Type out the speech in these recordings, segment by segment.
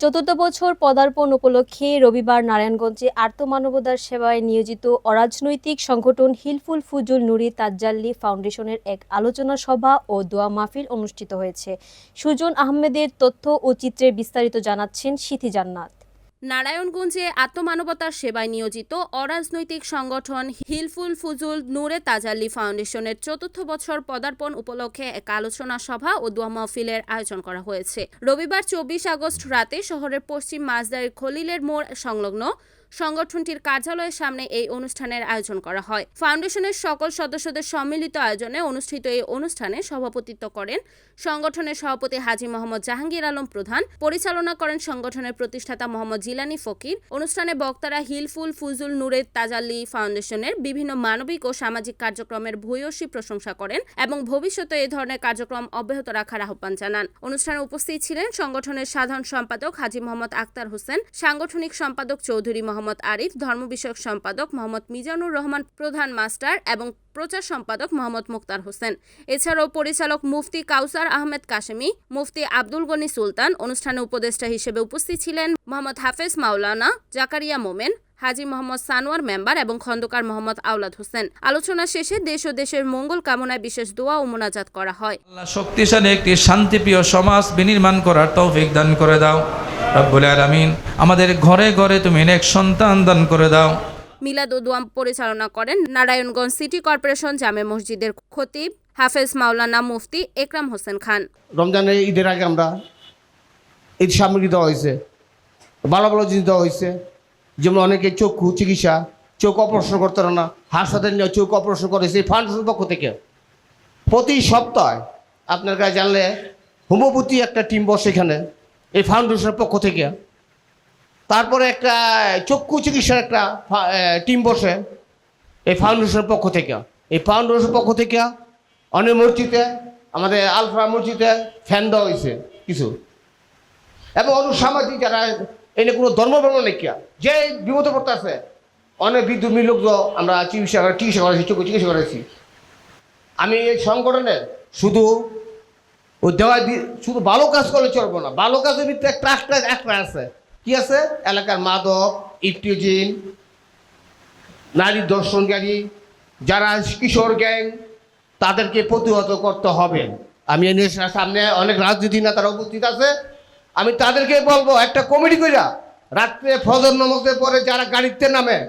চতুর্থ বছর পদার্পণ উপলক্ষে রবিবার নারায়ণগঞ্জে আর্তমানবতার সেবায় নিয়োজিত অরাজনৈতিক সংগঠন হিলফুল ফুজুল নুরি তাজ্জাল্লি ফাউন্ডেশনের এক আলোচনা সভা ও দোয়া মাহফিল অনুষ্ঠিত হয়েছে। সুজন আহমেদের তথ্য ও চিত্রের বিস্তারিত জানাচ্ছেন সিথি জান্নাত। নারায়ণগঞ্জে আত্মমানবতার সেবায় নিয়োজিত অরাজনৈতিক সংগঠন হিলফুল ফুজুল নূরে তাজাল্লি ফাউন্ডেশনের চতুর্থ বছর পদার্পণ উপলক্ষে এক আলোচনা সভা ও দোয়া মাহফিলের আয়োজন করা হয়েছে। রবিবার চব্বিশ আগস্ট রাতে শহরের পশ্চিম মাঝদারের খলিলের মোড় সংলগ্ন সংগঠনটির কার্যালয়ের সামনে এই অনুষ্ঠানের আয়োজন করা হয়। ফাউন্ডেশনের সকল সদস্যদের সম্মিলিত আয়োজনে অনুষ্ঠিত এই অনুষ্ঠানে সভাপতিত্ব করেন সংগঠনের সভাপতি হাজী মোহাম্মদ জাহাঙ্গীর আলম প্রধান, পরিচালনা করেন সংগঠনের প্রতিষ্ঠাতা মোহাম্মদ জিলানি ফকির। অনুষ্ঠানে বক্তারা হিলফুল ফুজুল নূরের তাজাল্লি ফাউন্ডেশনের বিভিন্ন মানবিক ও সামাজিক কার্যক্রমের ভূয়সী প্রশংসা করেন এবং ভবিষ্যতে এ ধরনের কার্যক্রম অব্যাহত রাখার আহ্বান জানান। অনুষ্ঠানে উপস্থিত ছিলেন সংগঠনের সাধারণ সম্পাদক হাজী মোহাম্মদ আক্তার হোসেন, সাংগঠনিক সম্পাদক চৌধুরী মোহাম্মদ আরিফ, ধর্ম বিষয়ক সম্পাদক মোহাম্মদ মিজানুর রহমান, প্রধান মাস্টার এবং প্রচার সম্পাদক মোহাম্মদ মুক্তার হোসেন। এছাড়াও পরিচালক মুফতি কাউসার আহমেদ কাশেমি, মুফতি আব্দুল গনি সুলতান, অনুষ্ঠানে উপদেষ্টা হিসেবে উপস্থিত ছিলেন মোহাম্মদ হাফেজ মাওলানা জাকারিয়া মোমেন, হাজি মোহাম্মদ সানোয়ার মেম্বার এবং খন্দকার মোহাম্মদ আওলাদ হোসেন। আলোচনা শেষে দেশ ও দেশের মঙ্গল কামনায় বিশেষ দোয়া ও মোনাজাত করা হয়। শক্তিশালী একটি শান্তিপ্রিয় সমাজ বিনির্মাণ করার তৌফিক দান করে দাও। রব্বুল আলামিন আমাদের ঘরে ঘরে তুমি নেক সন্তান দান করে দাও। মিলাদ ও পরিচালনা করেন নারায়ণগঞ্জ সিটি কর্পোরেশন জামে মসজিদের খতিব হাফেজ মাওলানা মুফতি একরাম হোসেন খান। রমজানের ঈদের আগে আমরা ঈদ সামগ্রী দেওয়া হয়েছে ভালো ভালো জিনিস দেওয়া হয়েছে। যেমন অনেকে চক্ষু চিকিৎসা চোখ অপারেশন করতে না হাসপাতালে নিয়ে চোখ অপারেশন করেছে ফাউন্ডেশন পক্ষ থেকে। প্রতি সপ্তাহে আপনার কাছে জানলে হোমিওপ্যাথি একটা টিম বসে এখানে। এই ফাউন্ডেশনের পক্ষ থেকে। তারপরে একটা চক্ষু চিকিৎসার একটা টিম বসে এই ফাউন্ডেশনের পক্ষ থেকে। এই ফাউন্ডেশনের পক্ষ থেকে অনেক মসজিদে, আমাদের আলফা মসজিদে ফ্যান দেওয়া হয়েছে কিছু। এবং অনেক সামাজিক যারা এনে কোনো ধর্ম নেই কিয়া। যে বিপদ পড়তে আছে, অনেক বিদ্যুৎ লোক আমরা চিকিৎসা চিকিৎসা করেছি চোখ চিকিৎসা করেছি আমি এই সংগঠনের শুধু ও দেওয়া দি- শুধু ভালো কাজ করলে চলবো না। ভালো কাজের ভিতরে একটা একটা একটা আছে। কি আছে? এলাকার মাদক ইফটিজিন নারী দর্শনকারী যারা কিশোর গ্যাং, তাদেরকে প্রতিহত করতে হবে। আমি সামনে অনেক রাজনীতি নেতারা উপস্থিত আছে। আমি তাদেরকে বলব, একটা কমিটি কইরা, রাত্রে ফজর নমজের পরে যারা গাড়িতে নামে,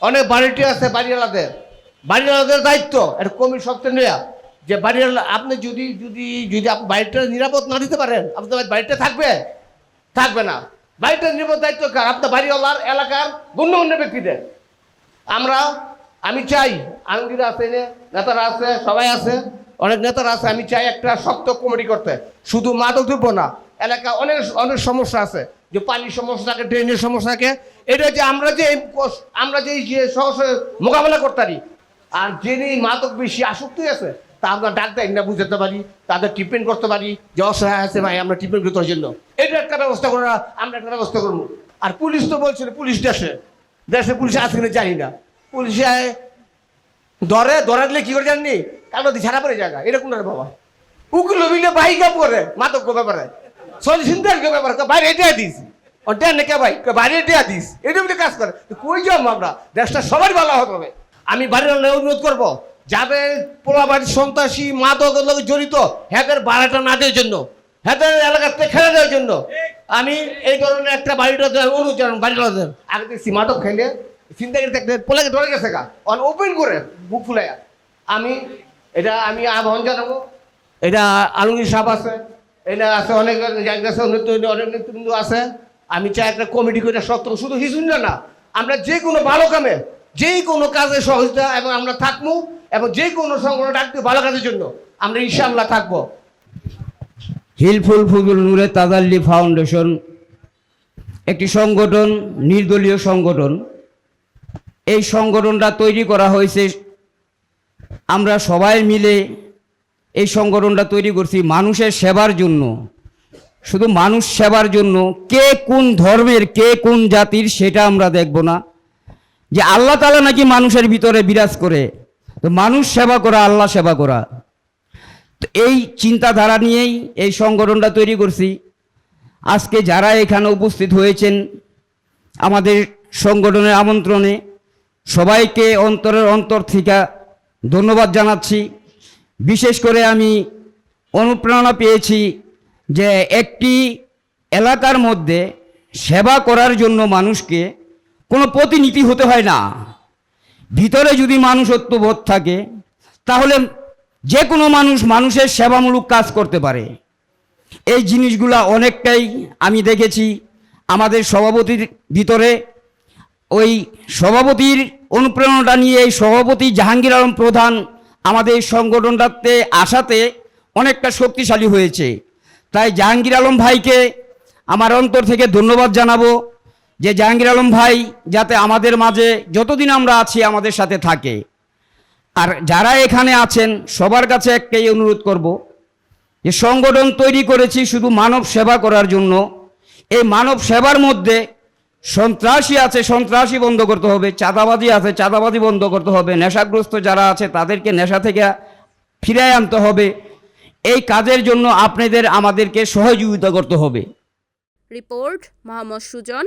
অনেক বাড়িটি আছে বাড়িওয়ালাদের। বাড়িওয়ালাদের দায়িত্ব, একটা কমিটি সবচেয়ে নেয়া। যে বাড়িওয়ালা আপনি যদি যদি যদি আপনি বাড়িটা নিরাপদ না দিতে পারেন আপনার বাড়িটা থাকবে? থাকবে না। বাড়িটা নিরাপদ দায়িত্ব কার? আপনার বাড়িওয়ালার, এলাকার গণ্যমান্য ব্যক্তিদের। আমরা, আমি চাই, আঙ্গিরা আছে নেতারা আছে, সবাই আছে, অনেক নেতারা আছে, আমি চাই একটা শক্ত কমিটি করতে। শুধু মাদক দ্রব্য না, এলাকা অনেক অনেক সমস্যা আছে। যে পানির সমস্যা থাকে, ড্রেনের সমস্যা থাকে, এটা যে আমরা যে আমরা যে সহসে মোকাবেলা করতে পারি আর যিনি মাদক বেশি আসক্তি আছে তা আমরা ডাক্তার না বুঝতে পারি, তাদের ট্রিটমেন্ট করতে পারি, যে অসহায় আছে ভাই, আমরা ট্রিটমেন্ট করতে জন্য। এটা একটা ব্যবস্থা করা আমরা একটা ব্যবস্থা করব। আর পুলিশ তো বলছিল পুলিশ দেশে। দেশে পুলিশ আছে কিনা জানি না। পুলিশে ধরে ধরে দিলে কি করে জাননি? কারণ দিয়ে ছাড়া পড়ে জায়গা এরকম না বাবা। উকুলো মিলে বাইকা পরে মাদক ব্যাপারে। চল্লিশ চিন্তার ব্যাপারে, বাইরে এটা দিস। ওটা নাকি ভাই? বাইরে এটা দিস। এটা কাজ করে। কই যাব আমরা? দেশটা সবার ভালো হবে। আমি বাড়ির অনুরোধ করব। যাদের পোলাবাড়ির সন্ত্রাসী মাদকের লোক জড়িত হ্যাঁদের বাড়াটা না দেওয়ার জন্য হ্যাঁদের এলাকাতে খেলে দেওয়ার জন্য। আমি এই ধরনের একটা বাড়িটা জানাব বাড়িটা আগে দেখছি মাদক খেলে, চিন্তা করে পোলাকে ধরে গেছে গা। অন ওপেন করে বুক ফুলাইয়া। আমি, এটা আমি আহ্বান জানাব। এটা আলমগীর সাহেব আছে, এটা আছে অনেক জায়গা আছে, অনেক নেতৃবৃন্দ আছে। আমি চাই একটা কমিটি করে সত্য শুধু হিজুন্না না। আমরা যে কোনো ভালো কামে, যে কোনো কাজে সহযোগিতা এবং আমরা থাকব। এবং যে কোনো সংগঠন ডাকতে ভালো কাজের জন্য। আমরা ইনশাআল্লাহ থাকব। হিলফুল ফুজুল নূরে তাজাল্লি ফাউন্ডেশন একটি সংগঠন, নির্দলীয় সংগঠন। এই সংগঠনটা তৈরি করা হয়েছে। আমরা সবাই মিলে এই সংগঠনটা তৈরি করছি মানুষের সেবার জন্য। শুধু মানুষ সেবার জন্য, কে কোন ধর্মের, কে কোন জাতির, সেটা আমরা দেখব না। যে আল্লাহ তালা নাকি মানুষের ভিতরে বিরাজ করে। তো মানুষ সেবা করা, আল্লাহ সেবা করা। তো এই চিন্তাধারা নিয়েই এই সংগঠনটা তৈরি করছি। আজকে যারা এখানে উপস্থিত হয়েছেন আমাদের সংগঠনের আমন্ত্রণে সবাইকে অন্তরের অন্তর থেকে ধন্যবাদ জানাচ্ছি। বিশেষ করে আমি অনুপ্রেরণা পেয়েছি যে একটি এলাকার মধ্যে সেবা করার জন্য মানুষকে কোনো প্রতিনিধি হতে হয় না। ভিতরে যদি মানুষত্ববোধ থাকে, তাহলে যে কোনো মানুষ মানুষের সেবামূলক কাজ করতে পারে। এই জিনিসগুলা অনেকটাই আমি দেখেছি আমাদের সভাপতির ভিতরে। ওই সভাপতির অনুপ্রেরণাটা নিয়ে এই সভাপতি জাহাঙ্গীর আলম প্রধান আমাদের এই সংগঠনটাতে আসাতে অনেকটা শক্তিশালী হয়েছে। তাই জাহাঙ্গীর আলম ভাইকে আমার অন্তর থেকে ধন্যবাদ জানাব। যে জাহাঙ্গীর আলম ভাই যাতে আমাদের মাঝে যতদিন আমরা আছি আমাদের সাথে থাকে। আর যারা এখানে আছেন, সবার কাছে একটাই অনুরোধ করব যে সংগঠন তৈরি করেছি শুধু মানব সেবা করার জন্য। এই মানব সেবার মধ্যে সন্ত্রাসী আছে, সন্ত্রাসী বন্ধ করতে হবে, চাঁদাবাজি আছে, চাঁদাবাজি বন্ধ করতে হবে। নেশাগ্রস্ত যারা আছে, তাদেরকে নেশা থেকে ফিরায় আনতে হবে। এই কাজের জন্য আপনাদের আমাদেরকে সহযোগিতা করতে হবে। Report, Mohammad Sujan.